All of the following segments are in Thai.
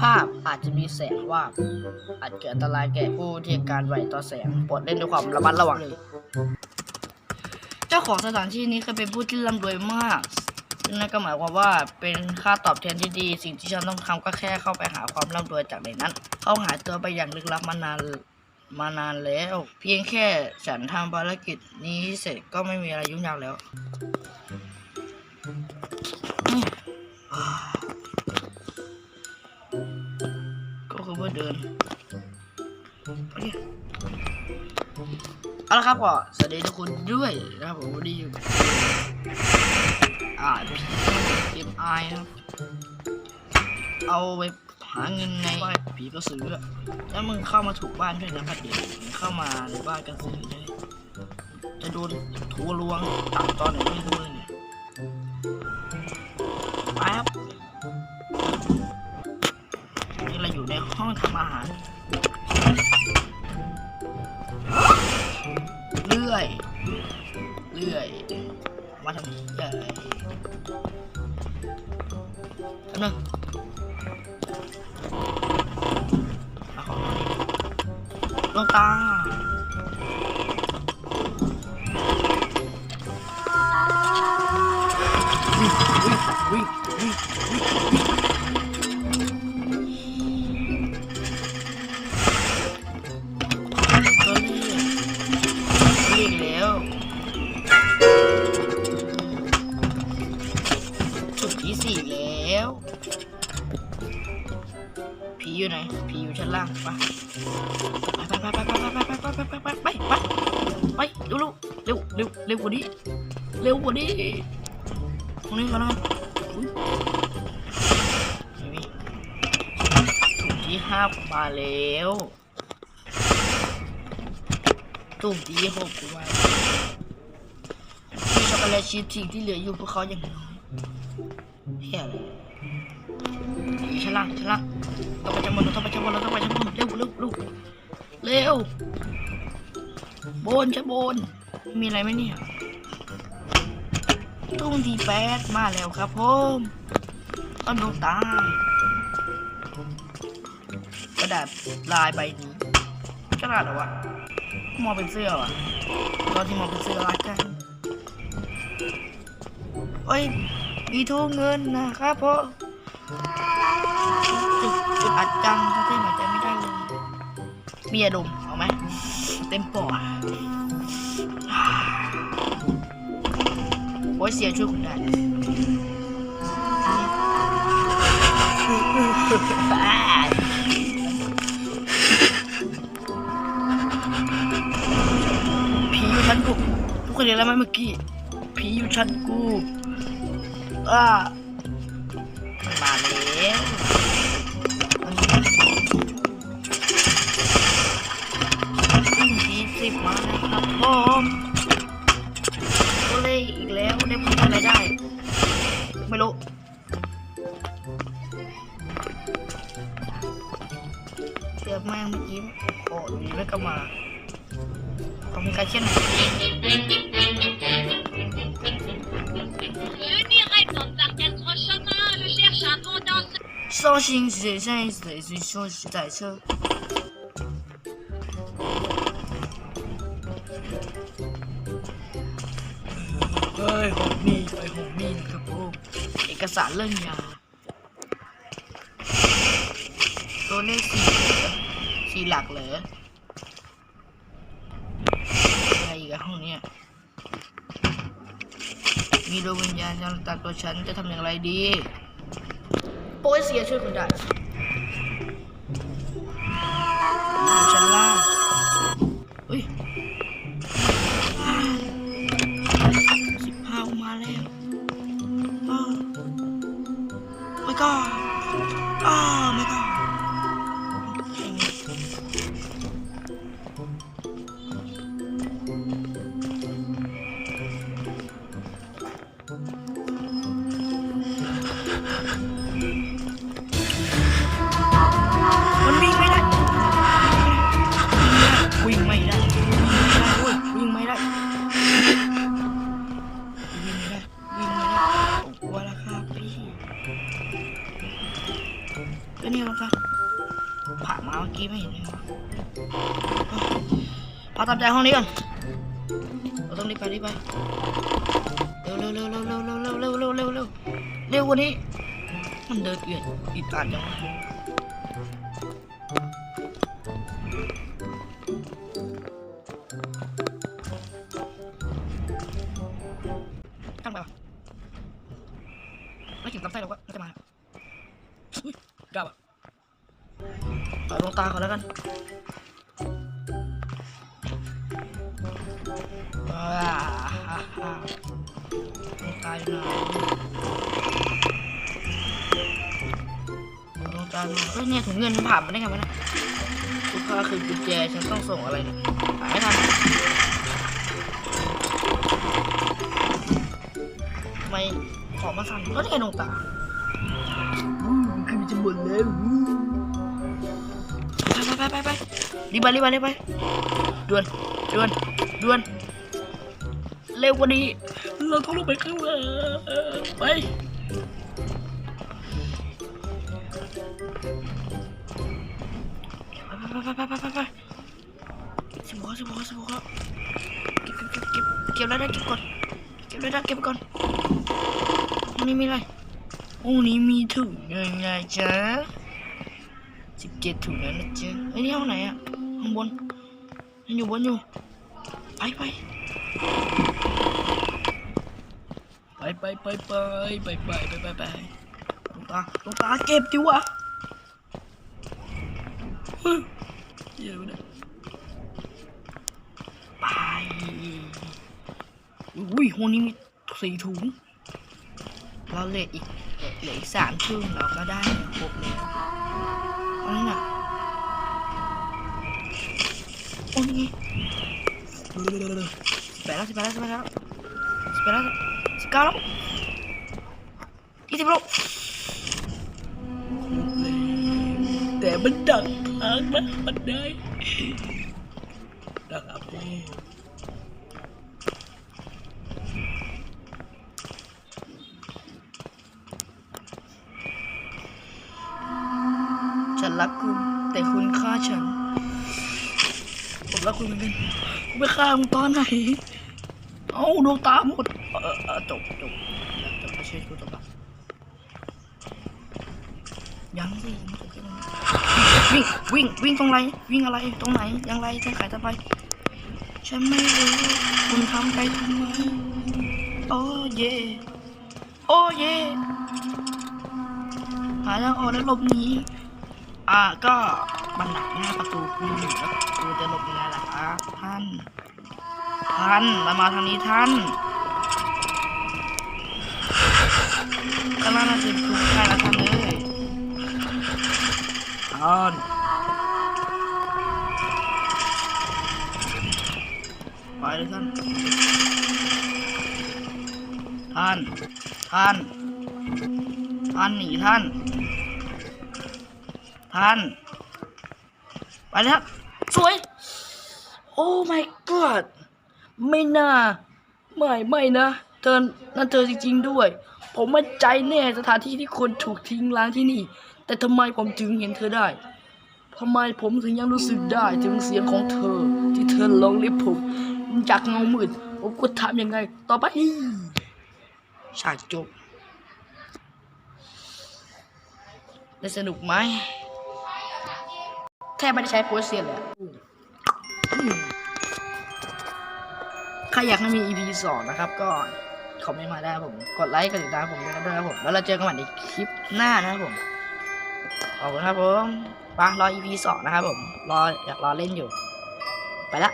ภาพอาจจะมีแสงว่าบอาจเกิดอันตรายแก่ผู้ที่การไหวต่อแสงโปรดเล่นด้วยความระมัดระวังเลยเจ้าของสถานที่นี้เคยเป็นผู้ที่ร่ำรวยมากนั่นก็หมายความว่าเป็นค่าตอบแทนที่ดี สิ่งที่ฉันต้องทำก็แค่เข้าไปหาความร่ำรวยจากในนั้น เขาหายตัวไปอย่างลึกลับมานานมานานแล้ว เพียงแค่ฉันทำภารกิจนี้เสร็จก็ไม่มีอะไรยุ่งยากแล้ว เดินเอาละครับก็สวัสดีทุกคนด้วยนะครับผมวันนี้อยู่อ่าพีเอ็มไอครับเอาไปหาเงินในผีกระสืออะแล้วมึงเข้ามาถูกบ้านด้วยนะพัดเด็กเข้ามาในบ้านกระสือเลยจะโดนทัวร์ลวงตัดตอนไหนไม่รู้เลยเนี่ย มาทำงนี้เลยแป๊บนึงลงตาวิ่งวิ่งวิ่งวิ่ง อยู่ไหน ผีอยู่ชั้นล่างไปไปไปไปไปไปไปไปไปไปไปไปไปเร็วเร็วเร็วเร็วกว่านี้เร็วกว่านี้ตรงนี้ก่อนนะอุ๊ยไม่มีถุงที่ห้ามาแล้วตุ่มที่หกมาช็อกโกแลตชีสทิ้งที่เหลืออยู่พวกเขาอย่างน้อยเฮียอะไรอยู่ ชั้นล่างชั้นล่างต้องไปชั้นบนเราต้องไปชั้นบนเราต้องไปชั้นบนเร็วเร็วเร็วเร็วบนชั้นบน มีอะไรไหมเนี่ยตุ้งทีแปดมาแล้วครับผมต้นดวงตากระดาษลายใบนี้กระดาษเหรอวะมองเป็นเสื้อวะตอนที่มองเป็นเสื้อลายกันเอ้ยมีทุ่งเงินนะครับเพราะ อัดจังเต้นหายใจไม่ได้เลยมียาดมเอาไหมเต็มปอดโอ้ยเสียช่วยคุณได้ผีอยู่ชั้นกูทุกคนเห็นแล้วไหมเมื่อกี้ผีอยู่ชั้นกูอ่ามาแล้ว นะครับผมก็เลยอีกแล้วได้พูดอะไรได้ ไม่รู้เกือบแมงเมื่อกี้โอ้ยแล้วก็มาคอมมิการเช่น绍兴市现在是说是在车。 เฮ้ยห้องนี้ไปหองนี้นะครับผมเอกสารเรื่องยาตัวเลขสี่สี่หลักเหรออะไรอีกห้องเนี้ยมีดวงวิญญาณจะตัดตัวฉันจะทำอย่างไรดีโป้ยเสียช่วยคุณได้ my god. ไม่ได้วิ่งไม่ได้ผมกลัวแล้วครับพี่ก็นี่แล้วกันผ่านมาเมื่อกี้ไม่เห็นเลยวะพาตามใจห้องนี้ก่อนเราต้องรีบไปรีบไปเร็วเร็วเร็วเร็วเร็วเร็วเร็วเร็วเร็วเร็วเร็วกว่านี้ มันเดินเอือดอิดอัดจังวะตั้ง ตาก่อนแล้วกันว้าฮ่าฮ่าดวงตาอยู่ไหนเอาดวงตามาเฮ้ยเนี่ยถุงเงินมันผ่านมาได้ไงวะเนี่ยลูกค้าคือกุญแจฉันต้องส่งอะไรเนี่ยหาไม่ทันทำไมของมาสั่นก็ได้ไงดวงตาอืมคือจะหมดแล้ว ไปไปไปรีบไปรีบไปรีบไปด่วนด่วนด่วนเร็วกว่านี้ เราต้องลงไปข้างล่างไปไปไปไปไปไปไปสิบหกสิบหกสิบหกเก็บเก็บเก็บเก็บเก็บแล้วได้เก็บก่อนเก็บแล้วได้เก็บก่อนนี่มีอะไรพรุ่งนี้มีถุงยังไงจ๊ะ สิบเจ็ดถุงแล้วนะเจ๊ไอ้นี่ห้องไหนอะข้างบนยังอยู่บนอยู่ ไปไปไปไปไปไปไปไปไปไปไปตรงตาตรงตาเก็บดิวะเฮ้ยเดี๋วนะไปอุ้ยห้องนี้มีสี่ถุงเราเหลืออีกเหลืออีกสามทุ่มเราก็ได้ครบแล้ว อันนั้นน่ะโอ้ยนี่สิบแปดแล้วสิบแปดแล้วสิบแปดแล้วสิบแปดแล้วสิบเก้าแล้วยี่สิบแล้วแต่มันดังทางนะมันได้ดังอะพ่อ กคุณเหมือนกันคุณไปฆ่ามึงตอนไหนเอ้าดวงตาหมดเออเออจบจบจบไม่ใช่กูจบละยังสิจบยังวิ่งวิ่งวิ่งตรงไหนวิ่งอะไรตรงไหนยังไรจะขายจะไปฉันไม่รู้คุณทำไปทำไมโอ้เย่โอ้เย่หาทางออกแล้วหลบหนีอ่าก็ บันดักหน้าประตูคุณอยู่แล้วประตูจะหลบยังไงล่ะครับท่าน ท่านมามาทางนี้ท่านกำลังจะถึงคุณใกล้แล้วท่านเลยท่านไปเลยท่าน ท่าน ท่าน ท่านหนีท่าน ท่าน ไปแล้วสวย โอ้ my god ไม่น่า ไม่ไม่นะเธอนั่นเธอจริง ๆ ด้วย ผมมั่นใจแน่สถานที่ที่คนถูกทิ้งล้างที่นี่ แต่ทำไมผมถึงเห็นเธอได้ทำไมผมถึงยังรู้สึกได้ถึงเสียงของเธอ ที่เธอลองเรียกผมจากเงามืดผมก็ทำยังไง ต่อไปฉากจบได้สนุกไหม แค่ไม่ได้ใช้โพสเซียนเลยใครอยากให้มี EP สองนะครับ ก็คอมเมนต์มาได้ผม กดไลค์กดติดตามผมด้วยนะครับผม แล้วเราเจอกันใหม่ในคลิปหน้านะครับผมขอบคุณครับผมปะรอ EP สองนะครับผม รออยากรอเล่นอยู่ ไปละ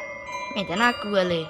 ไม่เห็นจะน่ากลัวเลย